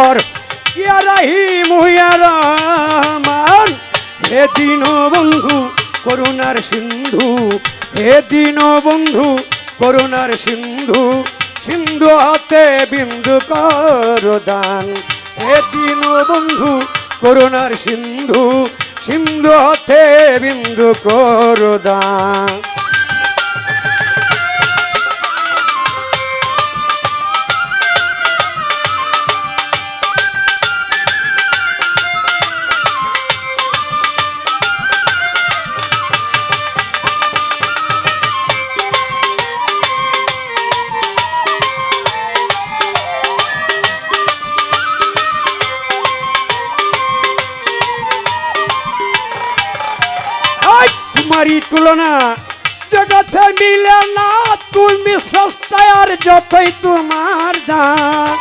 সাগর ইয়া রাহিম হে দিন বন্ধু করুণার সিন্ধু। হে দিন বন্ধু করুণার সিন্ধু সিন্ধু হাতে বিন্দু কর দান। হে দিন বন্ধু করুণার সিন্ধু সিন্ধু হাতে বিন্দু কর তোমারই তুলনা। জগতে মিলে না, তুমি সস্তায় আর যতই তোমার দাম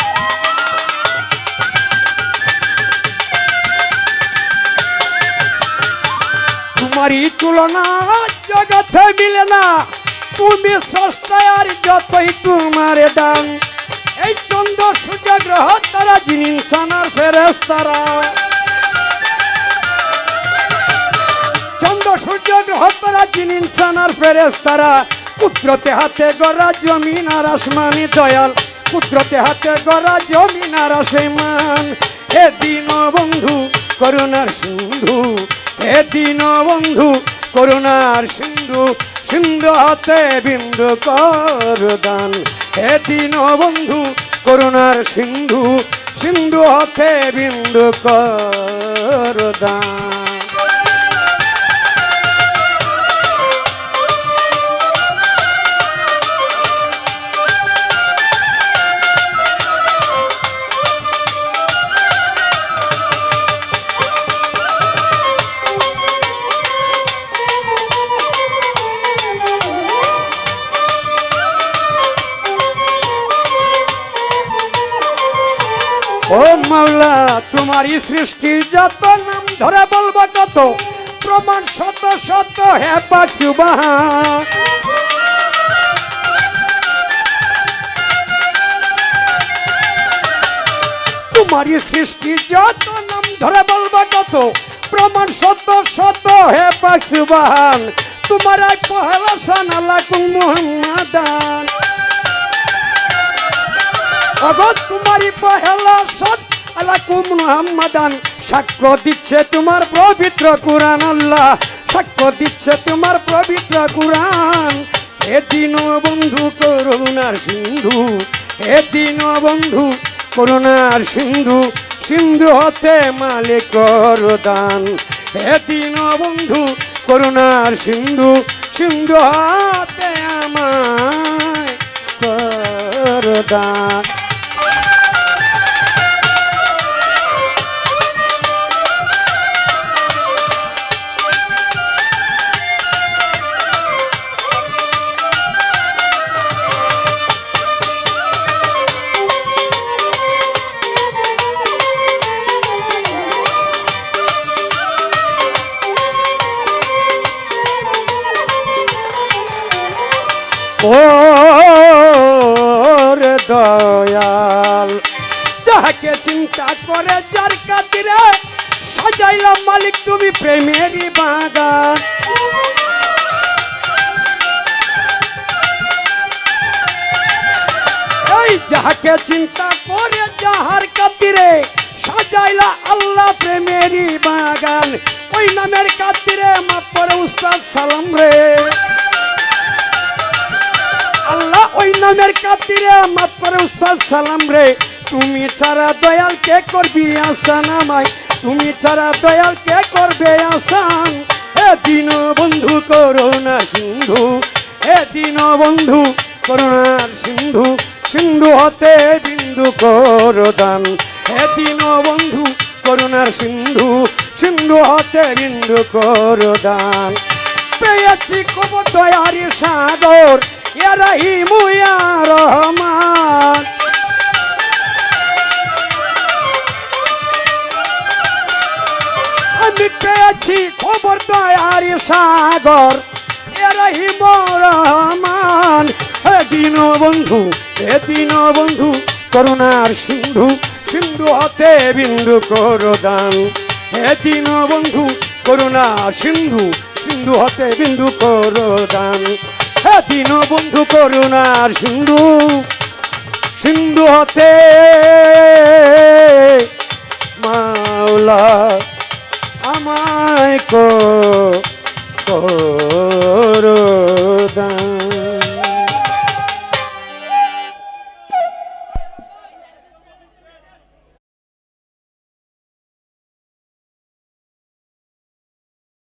তোমারই তুলনা, জগতে মিলে না, তুমি সস্তায় আর যতই তোমার দাম এই চন্দ্র সূর্য গ্রহ, তারা জিনিস ফেরেস তারা সূর্য গ্রহ তারা জিন ইনসান আর ফেরেস তারা, পুত্রতে হাতে গড়া জমিন আর আসমানি দয়াল। পুত্রতে হাতে গড়া জমিন আর আসমান। হে দিন বন্ধু, করুণার সিন্ধু। হে দিন বন্ধু, করুণার সিন্ধু। সিন্ধু হাতে বিন্দু কর দান। হে দিন বন্ধু, করুণার সিন্ধু। সিন্ধু হাতে বিন্দু কর ও মাওলা তোমারই সৃষ্টির যত নাম ধরে বলব কত প্রমাণ শত শত হে পাকসুবাহ তোমারই সৃষ্টি যত নাম ধরে বলব কত প্রমাণ শত শত হে পাকসুবাহান তোমার এক পহেলা সানালা কুম অগত তোমারই পহেলা সত আলাকুম মুহাম্মাদান সাক্ষ্য দিচ্ছে তোমার পবিত্র কুরআন আল্লাহ। সাক্ষ্য দিচ্ছে তোমার পবিত্র কুরআন। এদিন বন্ধু করুণার সিন্ধু এদিন বন্ধু করুণার সিন্ধু সিন্ধু হতে মালিক দান হে দিন বন্ধু করুণার সিন্ধু সিন্ধু হাতে আমায় কর ওরে দয়াল। যাহাকে চিন্তা করে, যার কাতিরে সাজাইলাম মালিক, তুমি প্রেমেরই বাগান। এই যাহাকে চিন্তা করে, যাহার কাতিরে সাজাইলা আল্লাহ প্রেমেরই বাগান। ওই নামের কাতিরে মাপ পরে উস্তাদ সালাম রে। নামের কাতিরে মাফ করে উস্তাদ সালাম রে। তুমি ছাড়া দয়াল কে করবি আসান আমায়? তুমি ছাড়া দয়াল কে করবে আসান এ দিন বন্ধু করোনা সিন্ধু এ দিন বন্ধু করোনার সিন্ধু সিন্ধু হতে বিন্দু করদান। হে দিন বন্ধু করুণার সিন্ধু সিন্ধু হতে বিন্দু করদান। পেয়েছি খবর দয়ারি সাগর ইয়ারাহি মুয়া রহমান। আমি পেয়েছি খবর দয়ারি সাগর। এরাহি রহমান হে দিন বন্ধু হে দিন বন্ধু, করুণার সিন্ধু সিন্ধু হতে বিন্দু করো দান হে দিন বন্ধু করুণা সিন্ধু সিন্ধু হতে বিন্দু করো দান দিন বন্ধু করুণার সিন্ধু সিন্ধু হতে মাওলা আমায় কো